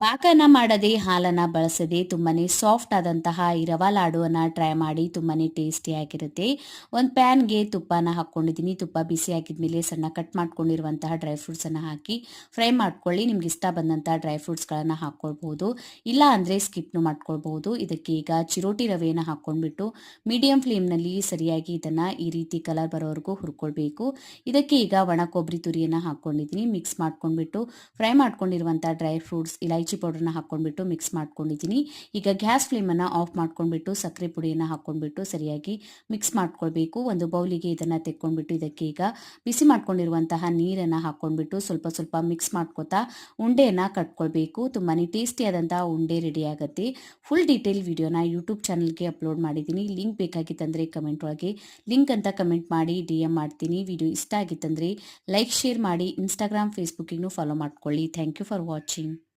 ಪಾಕನ ಮಾಡದೆ ಹಾಲನ್ನ ಬಳಸದೆ ತುಂಬಾನೇ ಸಾಫ್ಟ್ ಆದಂತಹ ಈ ರವಾ ಲಾಡುವನ್ನ ಟ್ರೈ ಮಾಡಿ ತುಂಬಾನೇ ಟೇಸ್ಟಿ ಆಗಿರುತ್ತೆ. ಒಂದು ಪ್ಯಾನ್ಗೆ ತುಪ್ಪನ ಹಾಕ್ಕೊಂಡಿದ್ದೀನಿ. ತುಪ್ಪ ಬಿಸಿ ಆಗಿದ್ಮೇಲೆ ಸಣ್ಣ ಕಟ್ ಮಾಡ್ಕೊಂಡಿರುವಂತಹ ಡ್ರೈ ಫ್ರೂಟ್ಸನ್ನು ಹಾಕಿ ಫ್ರೈ ಮಾಡ್ಕೊಳ್ಳಿ. ನಿಮ್ಗೆ ಇಷ್ಟ ಬಂದಂತಹ ಡ್ರೈ ಫ್ರೂಟ್ಸ್ಗಳನ್ನು ಹಾಕ್ಕೊಳ್ಬಹುದು ಇಲ್ಲ ಅಂದರೆ ಸ್ಕಿಪ್ನು ಮಾಡ್ಕೊಳ್ಬಹುದು ಇದಕ್ಕೆ ಈಗ ಚಿರೋಟಿ ರವೆಯನ್ನು ಹಾಕ್ಕೊಂಡ್ಬಿಟ್ಟು ಮೀಡಿಯಂ ಫ್ಲೇಮ್ನಲ್ಲಿ ಸರಿಯಾಗಿ ಇದನ್ನು ಈ ರೀತಿ ಕಲರ್ ಬರೋವರೆಗೂ ಹುರ್ಕೊಳ್ಬೇಕು. ಇದಕ್ಕೆ ಈಗ ಒಣ ಕೊಬ್ಬರಿ ತುರಿಯನ್ನು ಹಾಕ್ಕೊಂಡಿದ್ದೀನಿ. ಮಿಕ್ಸ್ ಮಾಡ್ಕೊಂಡ್ಬಿಟ್ಟು ಫ್ರೈ ಮಾಡ್ಕೊಂಡಿರುವಂಥ ಡ್ರೈ ಫ್ರೂಟ್ಸ್ ಇಲೈಚಿ ಪೌಡರ್ನ ಹಾಕ್ಕೊಂಡ್ಬಿಟ್ಟು ಮಿಕ್ಸ್ ಮಾಡ್ಕೊಂಡಿದ್ದೀನಿ. ಈಗ ಗ್ಯಾಸ್ ಫ್ಲೇಮನ್ನು ಆಫ್ ಮಾಡ್ಕೊಂಡ್ಬಿಟ್ಟು ಸಕ್ಕರೆ ಪುಡಿಯನ್ನು ಹಾಕ್ಕೊಂಡ್ಬಿಟ್ಟು ಸರಿಯಾಗಿ ಮಿಕ್ಸ್ ಮಾಡ್ಕೊಳ್ಬೇಕು. ಒಂದು ಬೌಲಿಗೆ ಇದನ್ನು ತೆಕ್ಕೊಂಡ್ಬಿಟ್ಟು ಇದಕ್ಕೆ ಈಗ ಬಿಸಿ ಮಾಡ್ಕೊಂಡಿರುವಂತಹ ನೀರನ್ನು ಹಾಕ್ಕೊಂಡ್ಬಿಟ್ಟು ಸ್ವಲ್ಪ ಸ್ವಲ್ಪ ಮಿಕ್ಸ್ ಮಾಡ್ಕೊತಾ ಉಂಡೆಯನ್ನು ಕಟ್ಕೊಳ್ಬೇಕು. ತುಂಬಾ ಟೇಸ್ಟಿಯಾದಂತಹ ಉಂಡೆ ರೆಡಿ ಆಗುತ್ತೆ. ಫುಲ್ ಡೀಟೇಲ್ ವಿಡಿಯೋನ ಯೂಟ್ಯೂಬ್ ಚಾನಲ್ಗೆ ಅಪ್ಲೋಡ್ ಮಾಡಿದ್ದೀನಿ. ಲಿಂಕ್ ಬೇಕಾಗಿತ್ತಂದರೆ ಕಮೆಂಟ್ ಒಳಗೆ. ಲಿಂಕ್ ಅಂತ ಕಮೆಂಟ್ ಮಾಡಿ ಡಿ ಎಂ ಮಾಡ್ತೀನಿ. ವಿಡಿಯೋ ಇಷ್ಟ ಆಗಿತ್ತಂದರೆ ಲೈಕ್ ಶೇರ್ ಮಾಡಿ ಇನ್ಸ್ಟಾಗ್ರಾಮ್ ಫೇಸ್ಬುಕ್ಕಿಗೂ ಫಾಲೋ ಮಾಡ್ಕೊಳ್ಳಿ. Thank you for watching